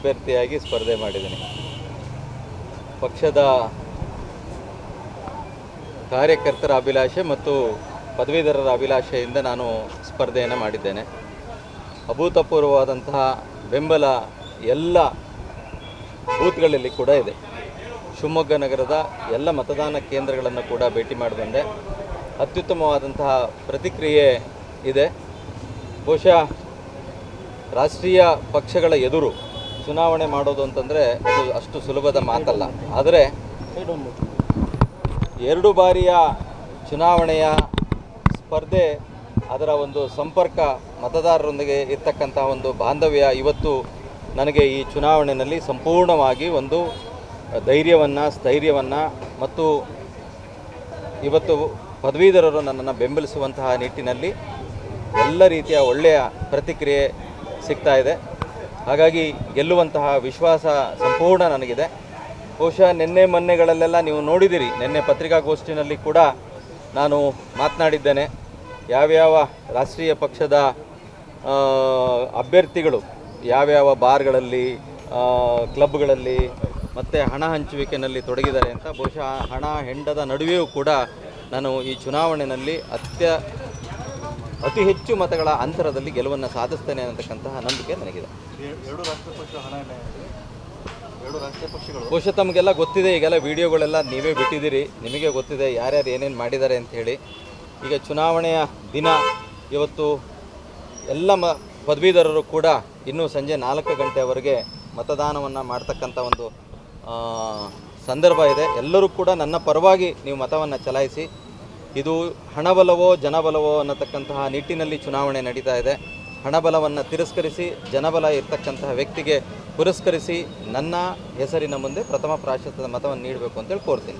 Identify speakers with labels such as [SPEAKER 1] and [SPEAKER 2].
[SPEAKER 1] ಅಭ್ಯರ್ಥಿಯಾಗಿ ಸ್ಪರ್ಧೆ ಮಾಡಿದ್ದೀನಿ. ಪಕ್ಷದ ಕಾರ್ಯಕರ್ತರ ಅಭಿಲಾಷೆ ಮತ್ತು ಪದವೀಧರರ ಅಭಿಲಾಷೆಯಿಂದ ನಾನು ಸ್ಪರ್ಧೆಯನ್ನು ಮಾಡಿದ್ದೇನೆ. ಅಭೂತಪೂರ್ವವಾದಂತಹ ಬೆಂಬಲ ಎಲ್ಲ ಬೂತ್ಗಳಲ್ಲಿ ಕೂಡ ಇದೆ. ಶಿವಮೊಗ್ಗ ನಗರದ ಎಲ್ಲ ಮತದಾನ ಕೇಂದ್ರಗಳನ್ನು ಕೂಡ ಭೇಟಿ ಮಾಡಿ ಬಂದೆ ಅತ್ಯುತ್ತಮವಾದಂತಹ ಪ್ರತಿಕ್ರಿಯೆ ಇದೆ. ಬಹುಶಃ ರಾಷ್ಟ್ರೀಯ ಪಕ್ಷಗಳ ಎದುರು ಚುನಾವಣೆ ಮಾಡೋದು ಅಂತಂದರೆ ಅದು ಅಷ್ಟು ಸುಲಭದ ಮಾತಲ್ಲ. ಆದರೆ ಎರಡು ಬಾರಿಯ ಚುನಾವಣೆಯ ಸ್ಪರ್ಧೆ ಅದರ ಒಂದು ಸಂಪರ್ಕ ಮತದಾರರೊಂದಿಗೆ ಇರ್ತಕ್ಕಂಥ ಒಂದು ಬಾಂಧವ್ಯ ಇವತ್ತು ನನಗೆ ಈ ಚುನಾವಣೆಯಲ್ಲಿ ಸಂಪೂರ್ಣವಾಗಿ ಒಂದು ಧೈರ್ಯವನ್ನು, ಸ್ಥೈರ್ಯವನ್ನು ಮತ್ತು ಇವತ್ತು ಪದವೀಧರರು ನನ್ನನ್ನು ಬೆಂಬಲಿಸುವಂತಹ ನಿಟ್ಟಿನಲ್ಲಿ ಎಲ್ಲ ರೀತಿಯ ಒಳ್ಳೆಯ ಪ್ರತಿಕ್ರಿಯೆ ಸಿಗ್ತಾ ಇದೆ. ಹಾಗಾಗಿ ಗೆಲ್ಲುವಂತಹ ವಿಶ್ವಾಸ ಸಂಪೂರ್ಣ ನನಗಿದೆ. ಬಹುಶಃ ನಿನ್ನೆ ಮೊನ್ನೆಗಳಲ್ಲೆಲ್ಲ ನೀವು ನೋಡಿದಿರಿ, ನಿನ್ನೆ ಪತ್ರಿಕಾಗೋಷ್ಠಿನಲ್ಲಿ ಕೂಡ ನಾನು ಮಾತನಾಡಿದ್ದೇನೆ. ಯಾವ್ಯಾವ ರಾಷ್ಟ್ರೀಯ ಪಕ್ಷದ ಅಭ್ಯರ್ಥಿಗಳು, ಯಾವ್ಯಾವ ಬಾರ್ಗಳಲ್ಲಿ ಕ್ಲಬ್ಗಳಲ್ಲಿ ಮತ್ತು ಹಣ ಹಂಚುವಿಕೆಯಲ್ಲಿ ತೊಡಗಿದ್ದಾರೆ ಅಂತ ಬಹುಶಃ ಹಣ ಹೆಂಡದ ನಡುವೆಯೂ ಕೂಡ ನಾನು ಈ ಚುನಾವಣೆಯಲ್ಲಿ ಅತ್ಯ ಅತಿ ಹೆಚ್ಚು ಮತಗಳ ಅಂತರದಲ್ಲಿ ಗೆಲುವನ್ನು ಸಾಧಿಸ್ತೇನೆ ಅನ್ನತಕ್ಕಂತಹ ನಂಬಿಕೆ ನನಗಿದೆ.
[SPEAKER 2] ಎರಡು ರಾಷ್ಟ್ರೀಯ ಪಕ್ಷ ಹಣ ಎರಡು ರಾಷ್ಟ್ರೀಯ ಪಕ್ಷಗಳು.
[SPEAKER 1] ಬಹುಶಃ ತಮಗೆಲ್ಲ ಗೊತ್ತಿದೆ ಈಗೆಲ್ಲ ವಿಡಿಯೋಗಳೆಲ್ಲ ನೀವೇ ಬಿಟ್ಟಿದ್ದೀರಿ. ನಿಮಗೆ ಗೊತ್ತಿದೆ ಯಾರ್ಯಾರು ಏನೇನು ಮಾಡಿದ್ದಾರೆ ಅಂತ ಹೇಳಿ. ಈಗ ಚುನಾವಣೆಯ ದಿನ ಇವತ್ತು ಎಲ್ಲ ಮ ಪದವೀಧರರು ಕೂಡ ಇನ್ನೂ ಸಂಜೆ ನಾಲ್ಕು ಗಂಟೆವರೆಗೆ ಮತದಾನವನ್ನು ಮಾಡ್ತಕ್ಕಂಥ ಒಂದು ಸಂದರ್ಭ ಇದೆ. ಎಲ್ಲರೂ ಕೂಡ ನನ್ನ ಪರವಾಗಿ ನೀವು ಮತವನ್ನು ಚಲಾಯಿಸಿ ಇದು ಹಣಬಲವೋ ಜನಬಲವೋ ಅನ್ನತಕ್ಕಂತಹ ನಿಟ್ಟಿನಲ್ಲಿ ಚುನಾವಣೆ ನಡೀತಾ ಇದೆ. ಹಣಬಲವನ್ನು ತಿರಸ್ಕರಿಸಿ, ಜನಬಲ ಇರ್ತಕ್ಕಂತಹ ವ್ಯಕ್ತಿಗೆ ಪುರಸ್ಕರಿಸಿ ನನ್ನ ಹೆಸರಿನ ಮುಂದೆ ಪ್ರಥಮ ಪ್ರಾಶಸ್ತ್ಯದ ಮತವನ್ನು ನೀಡಬೇಕು ಅಂತೇಳಿ ಕೋರ್ತೀನಿ.